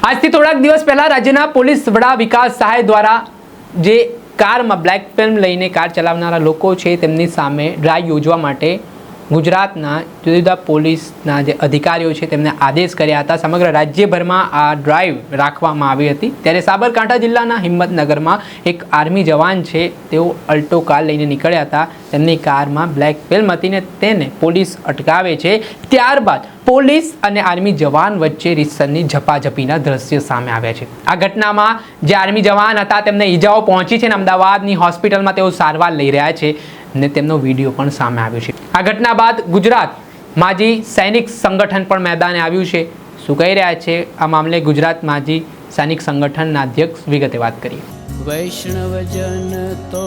આજથી થોડાક દિવસ પહેલા રાજ્યના પોલીસ વડા વિકાસ સહાય દ્વારા જે કારમાં બ્લેક ફિલ્મ લઈને કાર ચલાવનારા લોકો છે, તેમની સામે ડ્રાઈવ યોજવા માટે ગુજરાતના જુદા જુદા પોલીસના જે અધિકારીઓ છે તેમને આદેશ કર્યા હતા. સમગ્ર રાજ્યભરમાં આ ડ્રાઈવ રાખવામાં આવી હતી. ત્યારે સાબરકાંઠા જિલ્લાના હિંમતનગરમાં એક આર્મી જવાન છે, તેઓ અલ્ટો કાર લઈને નીકળ્યા હતા. તેમની કારમાં બ્લેક ફિલ્મ હતી ને તેને પોલીસ અટકાવે છે. ત્યારબાદ પોલીસ અને આર્મી જવાન વચ્ચે રીતસરની ઝપાઝપીના દ્રશ્યો સામે આવ્યા છે. આ ઘટનામાં જે આર્મી જવાન હતા, તેમને ઈજાઓ પહોંચી છે અને અમદાવાદની હોસ્પિટલમાં તેઓ સારવાર લઈ રહ્યા છે ને તેમનો વીડિયો પણ સામે આવ્યો છે. આ ઘટના બાદ ગુજરાત માજી સૈનિક સંગઠન પણ મેદાને આવ્યું છે. શું કહી રહ્યા છે આ મામલે ગુજરાત માજી સૈનિક સંગઠનના અધ્યક્ષ વિગતે વાત કરીએ. વૈષ્ણવજન તો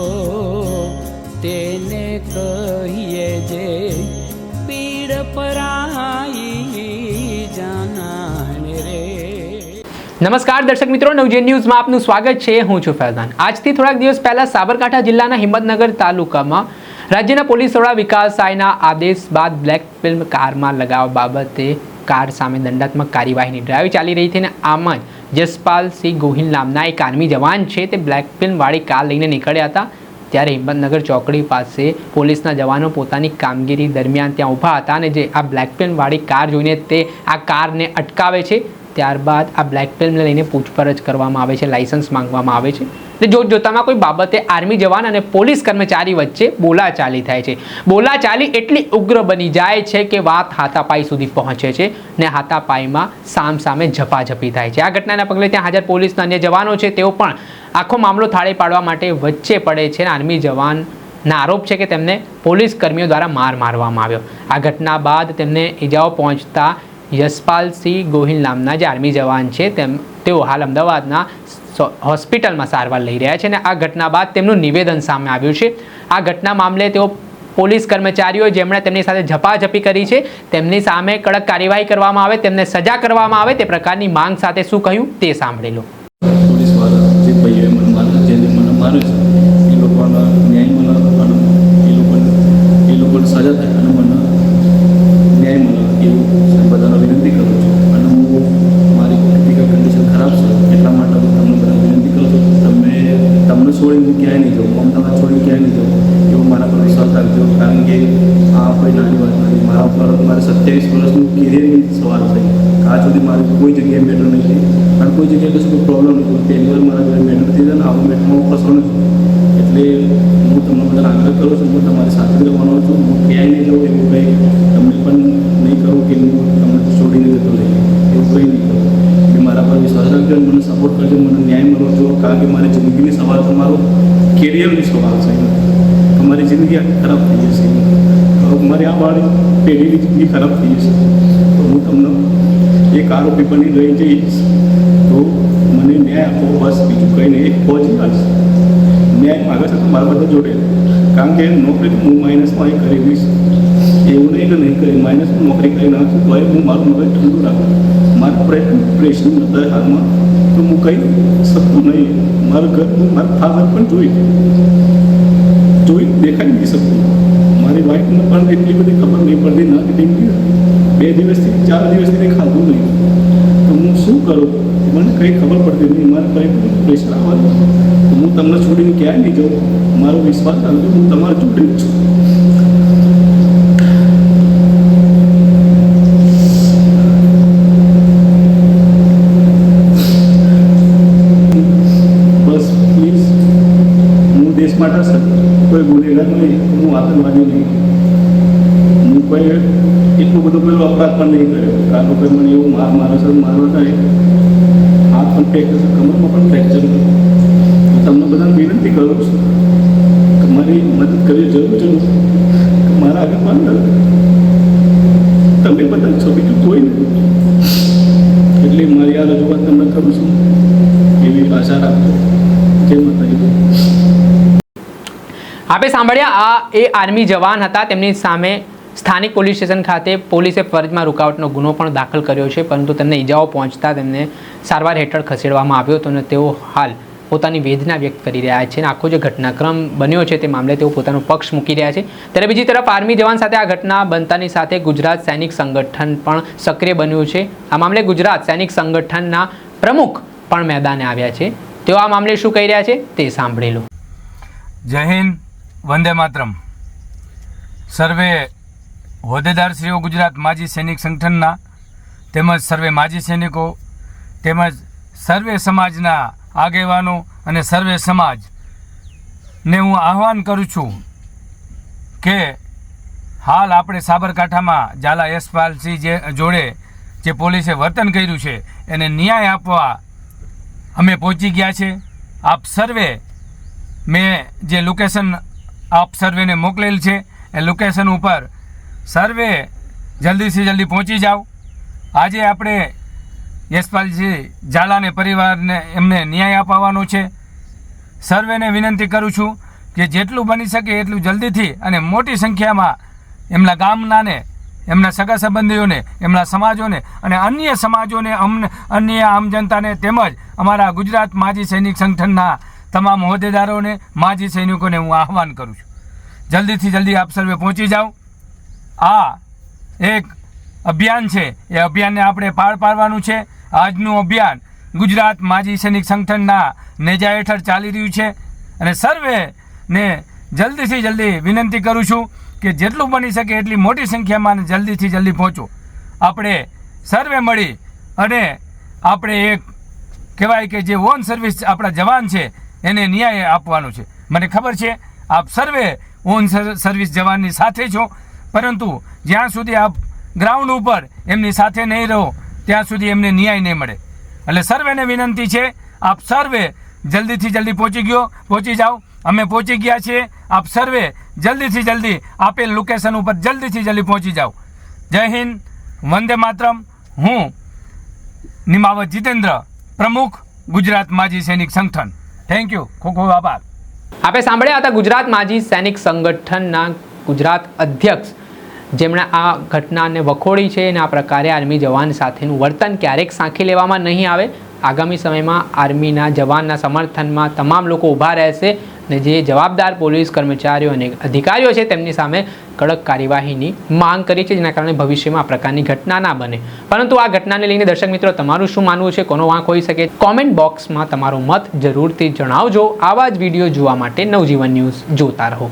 તેને કહીએ જે પીડ પરાઈ જાનાને રે. નમસ્કાર દર્શક મિત્રો નવજેન ન્યૂઝમાં આપનું સ્વાગત છે. હું છું ફૈઝાન. આજથી થોડાક દિવસ પહેલા સાબરકાંઠા જિલ્લાના હિંમતનગર તાલુકામાં રાજ્યના પોલીસ વડા વિકાસ સાયના આદેશ બાદ બ્લેક ફિલ્મ કારમાં લગાવવા બાબતે કાર સામે દંડાત્મક કાર્યવાહીની ડ્રાઈવ ચાલી રહી હતી અને આમ જ જસપાલસિંહ ગોહિલ નામના એક આર્મી જવાન છે. તે બ્લેક ફિલ્મવાળી કાર લઈને નીકળ્યા હતા. ત્યારે હિંમતનગર ચોકડી પાસે પોલીસના જવાનો પોતાની કામગીરી દરમિયાન ત્યાં ઊભા હતા અને જે આ બ્લેક ફિલ્મવાળી કાર જોઈને તે આ કારને અટકાવે છે. ત્યારબાદ આ બ્લેક ફિલ્મને લઈને પૂછપરછ કરવામાં આવે છે લાઇસન્સ માંગવામાં આવે છે. એટલે જોત જોતામાં કોઈ બાબતે આર્મી જવાન અને પોલીસ કર્મચારી વચ્ચે બોલાચાલી થાય છે. બોલાચાલી એટલી ઉગ્ર બની જાય છે કે વાત હાથાપાઈ સુધી પહોંચે છે ને હાથાપાઈમાં સામ સામે ઝપાઝપી થાય છે. આ ઘટનાના પગલે ત્યાં હાજર પોલીસના અન્ય જવાનો છે, તેઓ પણ આખો મામલો થાળે પાડવા માટે વચ્ચે પડે છે આર્મી જવાન ના આરોપ છે કે તેમને પોલીસ કર્મીઓ દ્વારા માર મારવામાં આવ્યો. આ ઘટના બાદ તેમને ઈજાઓ પહોંચતા યશપાલસિંહ ગોહિલ નામના જે આર્મી જવાન છે, તેમ તેઓ હાલ અમદાવાદના હોસ્પિટલમાં સારવાર લઈ રહ્યા છે અને આ ઘટના બાદ તેમનું નિવેદન સામે આવ્યું છે. આ ઘટના મામલે તેઓ પોલીસ કર્મચારીઓ જેમણે તેમની સાથે ઝપાઝપી કરી છે, તેમની સામે કડક કાર્યવાહી કરવામાં આવે, તેમને સજા કરવામાં આવે, તે પ્રકારની માંગ સાથે શું કહ્યું તે સાંભળી લો પોલીસવાળા જે ભાઈઓએ મને માને જેને મને માને છે એ લોકોના ન્યાય મળે અને એ લોકોને એ લોકોને સજા થાય અને મને ન્યાય મળે એવું બધાને વિનંતી કરું છું અને હું મારી ક્રિટિકલ કન્ડિશન ખરાબ છે એટલા માટે હું તમને બધા વિનંતી કરું છું તમે તમને છોડીને હું ક્યાંય નહીં જાઉં અમદાવાદ છોડીને ક્યાંય નહીં જાઉં એવું મારા પર વિશ્વાસ રાખજો કારણ કે આ કોઈ નાની વાત નથી મારા સત્યાવીસ વર્ષનું કેરિયરની સવાલ થઈ આજ સુધી મારે કોઈ જગ્યાએ મેટર નથી પણ કોઈ જગ્યાએ કશું કોઈ પ્રોબ્લેમ નથી પહેલી વાર મારા ઘરે મેટર થઈ જાય ને આવું મેટરમાં હું ફસવાનો છું. એટલે હું તમને બધા આગ્રહ કરું છું, હું તમારી સાથે રહેવાનો છું. હું ક્યાંય નહીં જાઉં એવું કંઈ તમને પણ નહીં કરું કે હું તમને છોડીને જતો રહી. એવું કંઈ નહીં કરું એટલે મારા પર વિશ્વાસ રાખજો મને સપોર્ટ કરજો, મને ન્યાય મળો જો કારણ કે મારી જિંદગીની સવાલ તો મારો કેરિયરની સવાલ છે. તમારી જિંદગી આખી ખરાબ થઈ જશે. મારી આ બાળક પેઢીની જિંદગી ખરાબ થઈ જશે. તો હું તમને એક આરોપી બની રહી જઈશ. તો મને ન્યાય આપો, બસ. બીજું કંઈ નહીં. એક ફોજ આવશે ન્યાય માગે છે તો મારા બધા જોડે. કારણ કે નોકરી હું માઇનસમાં અહીં કરી દઈશ. એવું નહીં કે નહીં કરી. માઇનસમાં નોકરી કરી નાખું તો હું મારું મગજ ઠંડુ રાખું. મારું પ્રયત્ન પ્રેશન બધા હાલમાં. તો હું કંઈ શકતું નહીં. મારું ઘર, મારા ફાધર પણ જોઈ જોઈ દેખાડી નહીં શકતું. મારી વાઈફને પણ એટલી બધી ખબર નહીં પડતી, ના કે બે દિવસથી, ચાર દિવસથી કંઈ ખાધું નહીં. તો હું શું કરું? મને કંઈ ખબર પડતી નહીં. મારે કંઈ પ્રેશર આવવાનું હું તમને છોડીને ક્યાંય નહીં જાઉં. મારો વિશ્વાસ આવ્યો હું તમારા જોડે છું. બસ પ્લીઝ હું દેશ માટે કોઈ ગુનેગાર નહીં. હું આતંકવાદી નહીં. હું એટલું બધું પેલો અપરાધ પણ નહીં કર્યો. કે કોઈ મને એવું માર મારે સર મારવા થાય. હાથ પણ ફ્રેક્ચર કમરમાં પણ ફ્રેક્ચર હું તમને બધાને વિનંતી કરું છું કે મારી મદદ કરવી જરૂર છે. મારા આગળ પણ તમે બધા છો. બીજું કોઈ નહીં એટલે મારી આ રજૂઆત તમને કરું છું. એવી આશા રાખજો જય માતાજી. આપે સાંભળ્યા, આ એ આર્મી જવાન હતા. તેમની સામે સ્થાનિક પોલીસ સ્ટેશન ખાતે પોલીસે ફરજમાં રૂકાવટનો ગુનો પણ દાખલ કર્યો છે, પરંતુ તેમને ઈજાઓ પહોંચતા તેમને સારવાર હેઠળ ખસેડવામાં આવ્યો હતો અને તેઓ હાલ પોતાની વેદના વ્યક્ત કરી રહ્યા છે અને આખો જે ઘટનાક્રમ બન્યો છે તે મામલે તેઓ પોતાનો પક્ષ મૂકી રહ્યા છે. ત્યારે બીજી તરફ આર્મી જવાન સાથે આ ઘટના બનતાની સાથે ગુજરાત સૈનિક સંગઠન પણ સક્રિય બન્યું છે. આ મામલે ગુજરાત સૈનિક સંગઠનના પ્રમુખ પણ મેદાને આવ્યા છે. તેઓ આ મામલે શું કહી રહ્યા છે તે સાંભળી લો. જય હિન્દ, વંદે માતરમ. સર્વે હોદ્દેદારશ્રીઓ ગુજરાત માજી સૈનિક સંગઠનના તેમજ સર્વે માજી સૈનિકો તેમજ સર્વે સમાજના આગેવાનો અને સર્વે સમાજને હું આહવાન કરું છું કે હાલ આપણે સાબરકાંઠામાં ઝાલા યશપાલસિંહ જે જોડે જે પોલીસે વર્તન કર્યું છે, એને ન્યાય આપવા અમે પહોંચી ગયા છે. આપ સર્વે મેં જે લોકેશન આપ સર્વેને મોકલેલ છે, એ લોકેશન ઉપર સર્વે જલ્દીથી જલ્દી પહોંચી જાઓ. આજે આપણે યશપાલજી ઝાલાને પરિવારને એમને ન્યાય અપાવવાનો છે. સર્વેને વિનંતી કરું છું કે જેટલું બની શકે એટલું જલ્દીથી અને મોટી સંખ્યામાં એમના ગામનાને, એમના સગા સંબંધીઓને, એમના સમાજોને અને અન્ય સમાજોને અમને અન્ય આમ જનતાને તેમજ અમારા ગુજરાત માજી સૈનિક સંગઠનના તમામ હોદ્દેદારોને, માજી સૈનિકોને હું આહવાન કરું છું. જલ્દીથી જલ્દી આપ સર્વે પહોંચી જાઓ. આ એક અભિયાન છે. એ અભિયાનને આપણે પાર પાડવાનું છે. આજનું અભિયાન ગુજરાત માજી સૈનિક સંગઠનના નેજા હેઠળ ચાલી રહ્યું છે. અને સર્વેને જલ્દીથી જલ્દી વિનંતી કરું છું કે જેટલું બની શકે એટલી મોટી સંખ્યામાં જલ્દીથી જલ્દી પહોંચો. આપણે સર્વે મળી અને આપણે એક કહેવાય કે જે ઓન સર્વિસ આપણા જવાન છે, એને ન્યાય આપવાનો છે. મને ખબર છે, આપ સર્વે ઓન સર- સર્વિસ જવાનની સાથે છો. પરંતુ જ્યાં સુધી આપ ગ્રાઉન્ડ ઉપર એમની સાથે નહીં રહો, ત્યાં સુધી એમને ન્યાય નહીં મળે. એટલે સર્વેને વિનંતી છે, આપ સર્વે જલ્દીથી જલ્દી પહોંચી ગયો, પહોંચી જાઓ. અમે પહોંચી ગયા છીએ, આપ સર્વે જલ્દીથી જલ્દી આપેલ લોકેશન ઉપર જલ્દીથી જલ્દી પહોંચી જાઓ. જય હિન્દ, વંદે માતરમ. હું નિમાવત જીતેન્દ્ર, પ્રમુખ ગુજરાત માજી સૈનિક સંગઠન. થેન્ક યુ ખૂબ ખૂબ આભાર. આપણે સાંભળ્યા હતા ગુજરાત માજી સૈનિક સંગઠનના ગુજરાત અધ્યક્ષ જેમણે આ ઘટનાને વખોડી છે અને આ પ્રકારે આર્મી જવાન સાથેનું વર્તન ક્યારેક સાંખી લેવામાં નહીં આવે, આગામી સમયમાં આર્મીના જવાનના સમર્થનમાં તમામ લોકો ઊભા રહેશે અને જે જવાબદાર પોલીસ કર્મચારીઓ અને અધિકારીઓ છે તેમની સામે કડક કાર્યવાહીની માંગ કરી છે, જેના કારણે ભવિષ્યમાં આ પ્રકારની ઘટના ના બને. પરંતુ આ ઘટનાને લઈને દર્શક મિત્રો, તમારું શું માનવું છે? કોનો વાંક હોઈ શકે? કોમેન્ટ બોક્સમાં તમારો મત જરૂરથી જણાવજો. આવા જ વીડિયો જોવા માટે નવજીવન ન્યૂઝ જોતા રહો.